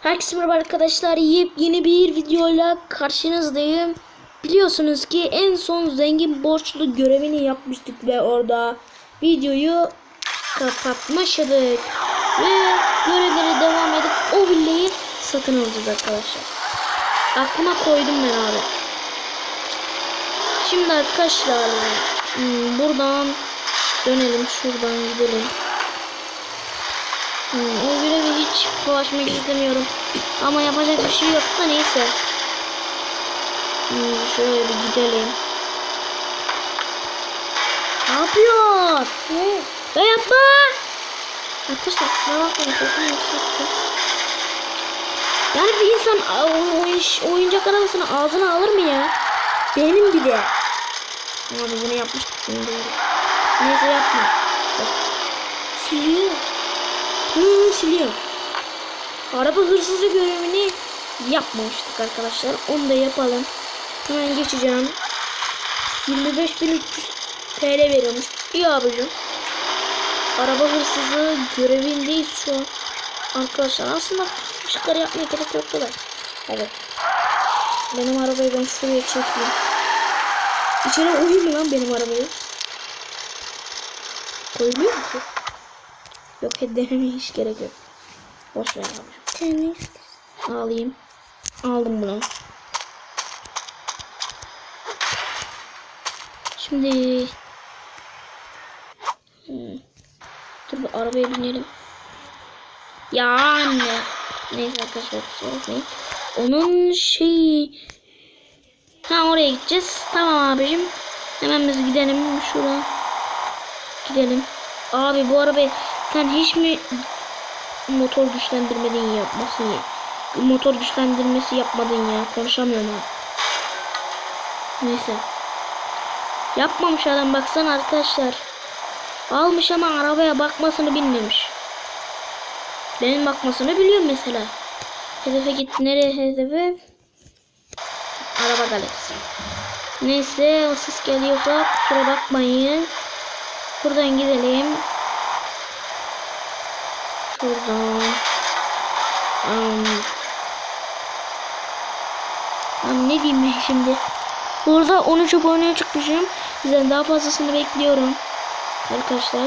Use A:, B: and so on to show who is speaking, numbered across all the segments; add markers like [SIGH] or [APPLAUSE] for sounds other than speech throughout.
A: Herkese merhaba arkadaşlar. Yepyeni bir videoyla karşınızdayım. Biliyorsunuz ki en son zengin borçlu görevini yapmıştık ve orada videoyu kapatmıştık. Ve görevlere devam edip o villayı satın alacağız arkadaşlar. Aklıma koydum ben abi. Şimdi arkadaşlar hmm, buradan dönelim şuradan gidelim. Hmm, hiç bulaşmak istemiyorum. Ama yapacak bir şey yok da neyse. Hmm, şöyle bir gidelim. Ne yapıyor? Ne? Ya yapma! Arkadaşlar kusura bakmayın sesimi yükselttim. Yani bir insan oyun- oyuncak arabasını ağzına alır mı ya? Benim bir de. Abi bunu yapmıştık doğru. Neyse yapma. Siliyor. Hı, siliyor. Araba hırsızı görevini yapmamıştık arkadaşlar. Onu da yapalım. Hemen geçeceğim. 25.300 TL veriyormuş. İyi abicim. Araba hırsızı görevindeyiz şu an. Arkadaşlar aslında ışıkları yapmaya gerek yoktu da. Evet. Benim arabayı ben şuraya çekeyim. İçeri koyayım mı lan benim arabayı? Koyuluyor mu? Yok denemeye hiç gerek yok. Boş ver abi.
B: Sen
A: Alayım. Aldım bunu. Şimdi Hmm. Dur bir arabaya binelim. Ya anne. Neyse arkadaşlar. Onun şeyi Ha oraya gideceğiz. Tamam abicim. Hemen biz gidelim şuraya. Gidelim. Abi bu arabayı sen hiç mi motor güçlendirmedin yapmasın ya. Motor güçlendirmesi yapmadın ya. Konuşamıyorum ha. Neyse. Yapmamış adam baksana arkadaşlar. Almış ama arabaya bakmasını bilmemiş. Benim bakmasını biliyorum mesela. Hedefe git. Nereye hedefe? Araba galaksi. Neyse o geliyorsa kusura bakmayın. Buradan gidelim. Şuradan. Um, ne diyeyim ben şimdi? Burada 13 aboneye çıkmışım. Sizden daha fazlasını bekliyorum. Arkadaşlar.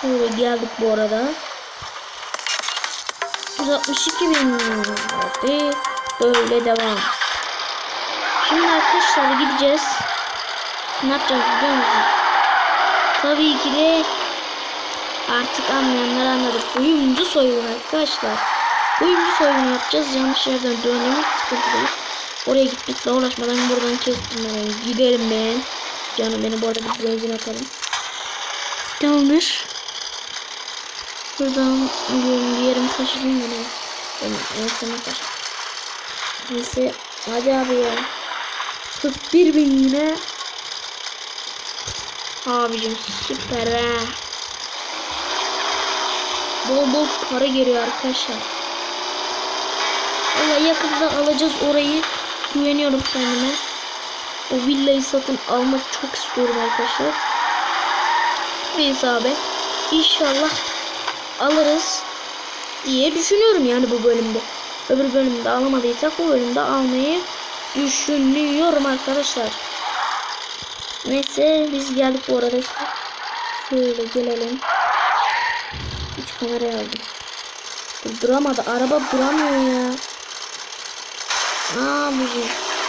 A: Şöyle geldik bu arada. 162 bin. Hadi böyle devam. Şimdi arkadaşlar gideceğiz. Ne yapacağız biliyor musunuz? Tabii ki de artık anlayanlar anladı. Oyuncu soygunu arkadaşlar. Oyuncu soygunu yapacağız. Yanlış yerden dönemek sıkıntı değil. Oraya gitmekle uğraşmadan buradan kestirmeden gidelim ben. Canım beni bu arada bir benzin atalım. Tamamdır. Diyorum bir yerim taşıdım beni. Benim enseme taşıdım. Neyse hadi abi ya. 41 bin yine. Abicim süper ha. Bol bol para geliyor arkadaşlar. Valla yakında alacağız orayı. Güveniyorum kendime. O villayı satın almak çok istiyorum arkadaşlar. Neyse abi. İnşallah alırız diye düşünüyorum yani bu bölümde. Öbür bölümde alamadıysak bu bölümde almayı düşünüyorum arkadaşlar. Neyse biz geldik bu arada. Şöyle gelelim. Kamerayı aldım. Dur, duramadı. Araba duramıyor ya. Abicim.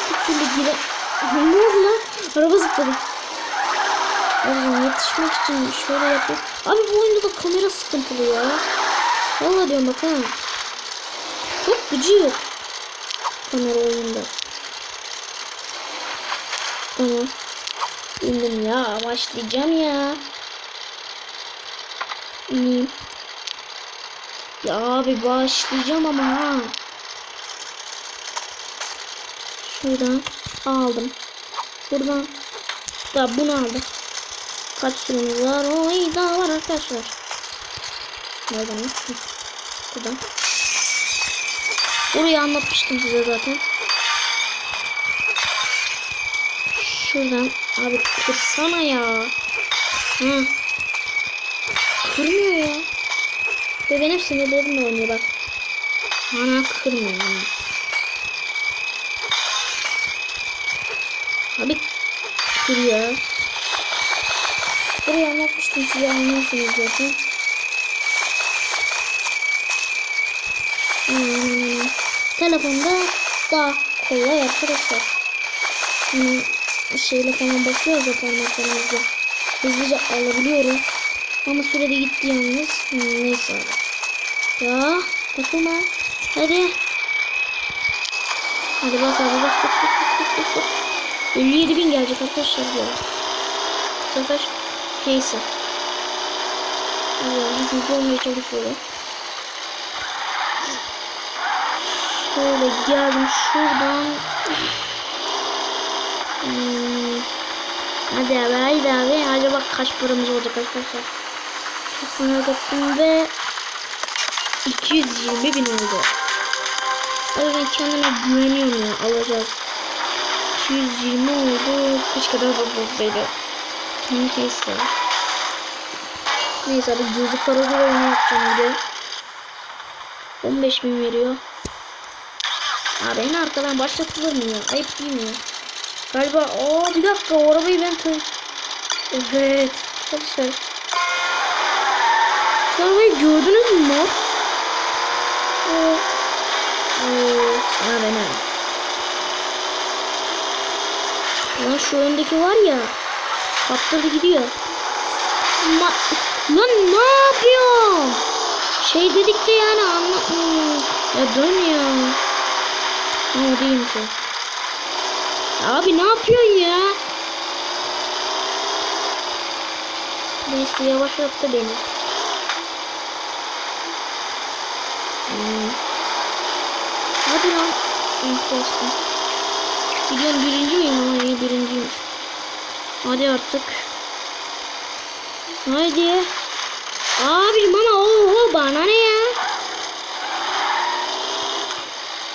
A: Bir türlü gire... [LAUGHS] ne oldu lan? Araba zıpladı. Abicim yetişmek için şöyle yapayım. Abi bu oyunda da kamera sıkıntılı ya. Vallahi diyorum bak ha. Çok gücü yok. Kamera oyunda. Tamam. İndim ya. Başlayacağım ya. İneyim. Ya abi başlayacağım ama ha. Şuradan aldım. Buradan da bunu aldım. Kaç sürümüz var? O iyi daha var arkadaşlar. Nereden? Hı. Buradan. Burayı anlatmıştım size zaten. Şuradan abi kırsana ya. Hı. Kırmıyor ya. Ve benim sinirlerimle oynuyor bak. Bana kırmıyor. Abi kırıyor. Buraya anlatmıştım size anlarsınız zaten. Hmm, telefonda daha kolay arkadaşlar. Hmm, şeyle falan basıyoruz ya parmaklarımızla. Hızlıca alabiliyoruz. Ama sürede gitti yalnız. Hmm, neyse abi. Ya takılma. Hadi. Hadi bas abi bas bas bas bas bas bas. bas. 57 bin gelecek arkadaşlar bu. Bu sefer neyse. Evet, hızlı olmaya çalışıyorum. Şöyle geldim şuradan. Hmm. Hadi abi haydi abi. Acaba kaç paramız olacak arkadaşlar? Çok merak ettim ve 220 bin oldu. Abi ben kendime güveniyorum ya alacak. 220 oldu. Keşke daha fazla olsaydı. Neyse. Neyse abi gözü kara bir oyunu yapacağım bir de. 15 bin veriyor. Abi en arkadan başlatılır mı ya? Ayıp değil mi? Galiba aa bir dakika o arabayı ben tay... Evet. Arkadaşlar. Şu arabayı gördünüz mü? Oo. Öyle. Lan şu öndeki var ya. Kaptırdı gidiyor. Ma Lan ne yapıyorsun? Şey dedik de yani anla... Hmm. Ya dön ya. Ne değilmiş o. Abi ne yapıyorsun ya? Neyse yavaşlattı beni. Hmm. Hadi lan. Bastım. Biliyorum birinci miyim ama iyi birinciymiş. Hadi artık. Haydi. Abicim ama oho bana ne ya?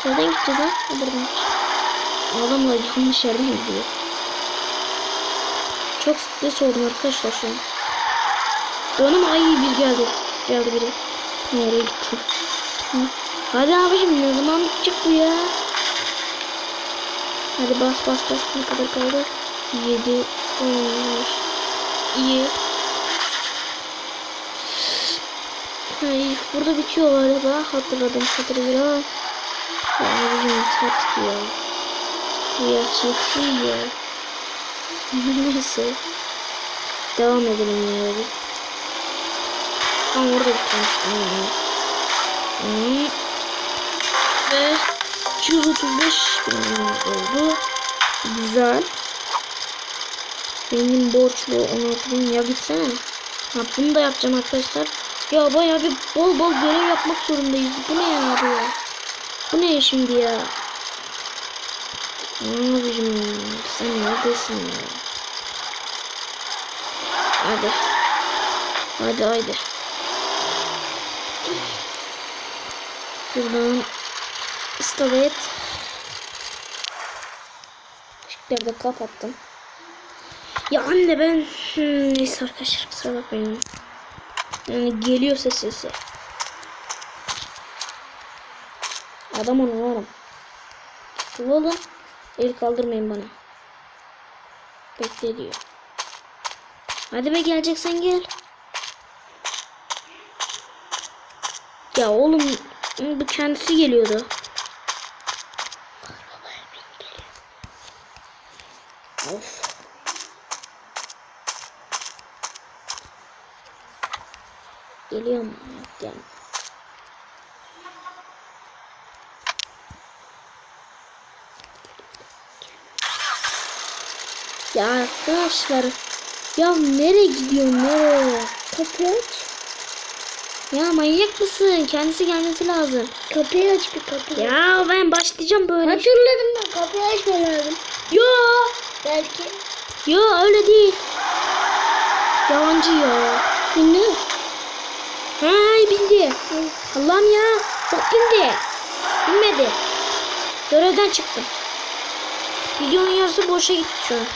A: Nereden gideceğiz lan? Buradan. Adamla yanlış yerden gidiyor. Çok stres oldum arkadaşlar şu an. Dönüm ay bir geldi. Geldi biri. Nereye gitti? Hı. Hadi abicim ne zaman bitecek bu ya? Hadi bas bas bas ne kadar kaldı? 7 10 İyi. Ay, burada bitiyor galiba. Hatırladım hatırlıyorum. Ya bizim tat ya. Ya. [LAUGHS] Neyse. Devam edelim ya biz. Tam orada bitirmiştim ya. Hmm. Ve 235 bin oldu. Güzel. Benim borçlu 16 bin ya gitsene. Ha bunu da yapacağım arkadaşlar. Ya bayağı bir bol bol görev yapmak zorundayız. Bu ne ya abi ya? Bu ne şimdi ya? Abicim sen neredesin ya? Hadi. Hadi hadi. Şuradan install et. Işıkları da kapattım. Ya anne ben hmm, neyse arkadaşlar kusura bakmayın. Yani geliyor ses sesi. Adam onu. Oğlum el kaldırmayın bana. Bekle diyor. Hadi be geleceksen gel. Ya oğlum bu kendisi geliyordu. Of. Geliyor mu? Gel. Ya arkadaşlar ya nereye gidiyor nereye? Kapıyı aç. Ya manyak mısın? Kendisi gelmesi lazım.
B: Kapıyı aç bir kapıyı.
A: Ya ben başlayacağım böyle.
B: Hatırladım ben kapıyı açma lazım.
A: Yo,
B: Belki.
A: yo öyle değil. Yalancı ya.
B: Bilmiyorum.
A: Hay bildi. Allah'ım ya. Bak bildi. Bilmedi. Görevden çıktım. Videonun yarısı boşa gitti şu an.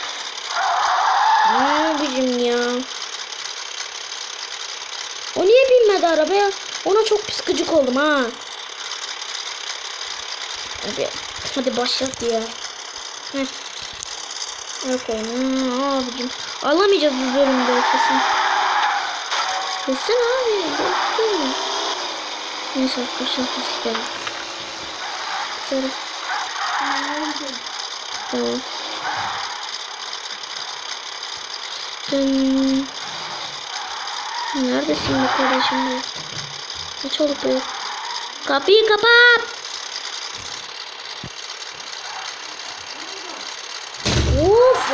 A: Abicim ya. O niye binmedi arabaya? Ona çok pis gıcık oldum ha. Hadi, hadi başlat ya. Heh. Yok oyunu abicim. Alamayacağız bu bölümde kesin. Kesin abi. Mu? Neyse arkadaşlar biz gidelim. Güzel. Tamam. Hmm. Neredesin be kardeşim çabuk be? Kapıyı kapat. Of.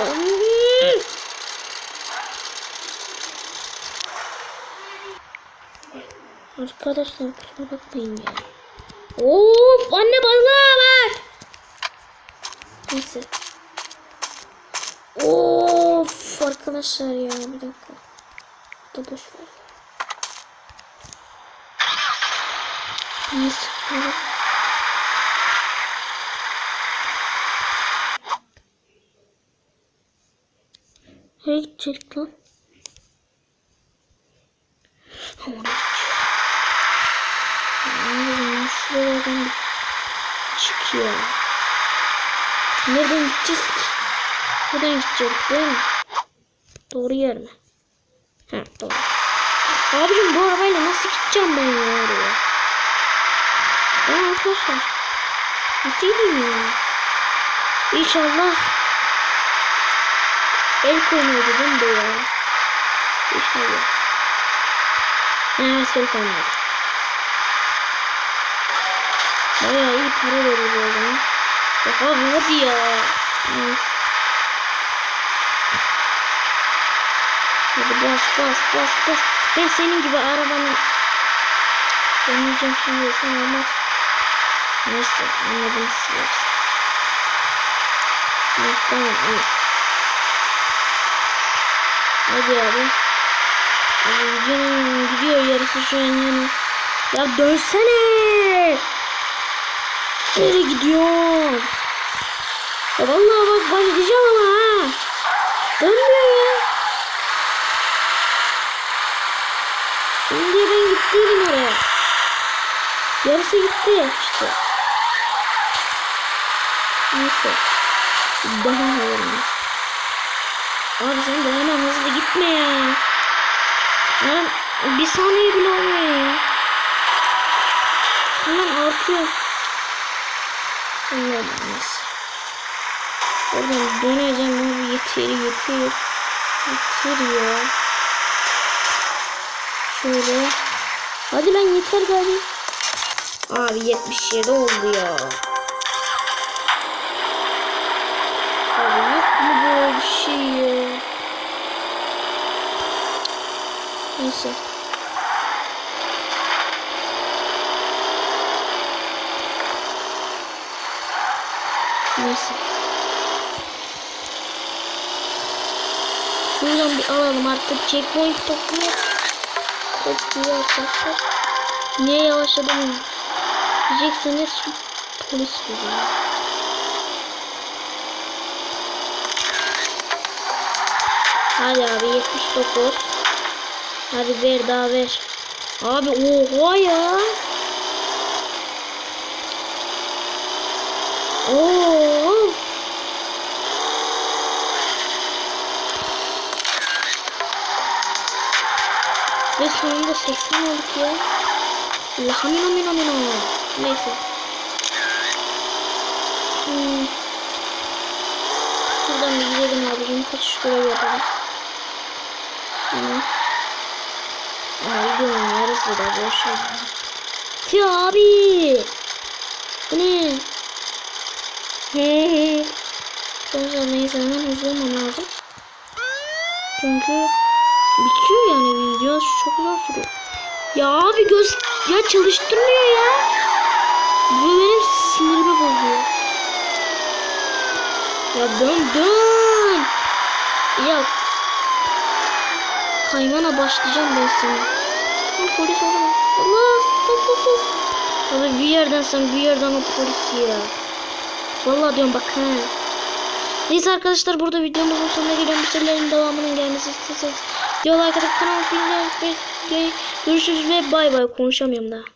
A: hmm. Arkadaşlar kusura bakmayın ya. Of anne balığa bak. Neyse. Of arkadaşlar ya bir dakika. Da boş ver. Neyse. Nereye gidecek lan? Ha, Oraya Ağzım şuradan bir çıkıyor. Nereden gideceğiz ki? Buradan gideceğiz değil mi? Doğru yer mi? Ha doğru. Abicim bu arabayla nasıl gideceğim ben ya oraya? Tamam arkadaşlar. Nasıl gideyim ya? İnşallah el değil mi bu ya? İnşallah. Evet el koymuyordu. Bayağı iyi para veriyor o zaman. Ya abi hadi ya. Hadi bas bas bas bas. Ben senin gibi arabanın Deneyeceğim şimdi sen olmaz. Neyse anladım siz. Evet, tamam iyi. Hadi abi. Abi gidiyor yarısı şu an yani. Ya dönsene. Nereye gidiyorsun? Ya vallahi bak başlayacağım ama ha. Dönmüyor ya. Şimdi ben gittiydim oraya. Yarısı gitti işte. Neyse. Daha hayırlısı. Abi sen de hemen hızlı gitme ya. Hemen bir saniye bile olmuyor ya. Hemen artıyor. Neyse. Oradan döneceğim abi yeter yeter. Yeter ya. Şöyle. Hadi lan yeter gari. Abi 77 oldu ya. Abi yok mu böyle bir şey ya? Neyse. Neyse. Şuradan bir alalım artık. Checkpoint topluyor. Topluyor arkadaşlar. Niye yavaşladım? Diyeceksiniz şu polis yüzünden. Hadi abi 79. Hadi ver daha ver. Abi oha ya. Oo. Sonunda 80 olduk ya. Lahamina mina mina. Neyse. Hmm. Buradan bir gidelim abicim. Kaçış görevi yapalım. Tamam. Ama videonun yarısı da boş Ya abi. Bu ne? He he. Arkadaşlar neyse hemen hızlı olmam lazım. Çünkü bitiyor yani video çok zor sürüyor. Ya abi göz ya çalıştırmıyor ya. Bu benim sinirimi bozuyor. Ya dön dön. Ya kaymana başlayacağım ben seni. Ha, polis orada. Allah bas bas bas. Abi bir yerden sen bir yerden o polis ya. Vallahi diyorum bak ha. Neyse arkadaşlar burada videomuzun sonuna geliyorum. Bu serilerin devamının gelmesi istiyorsanız like atıp kanalıma bildirim Görüşürüz ve bay bay konuşamıyorum daha.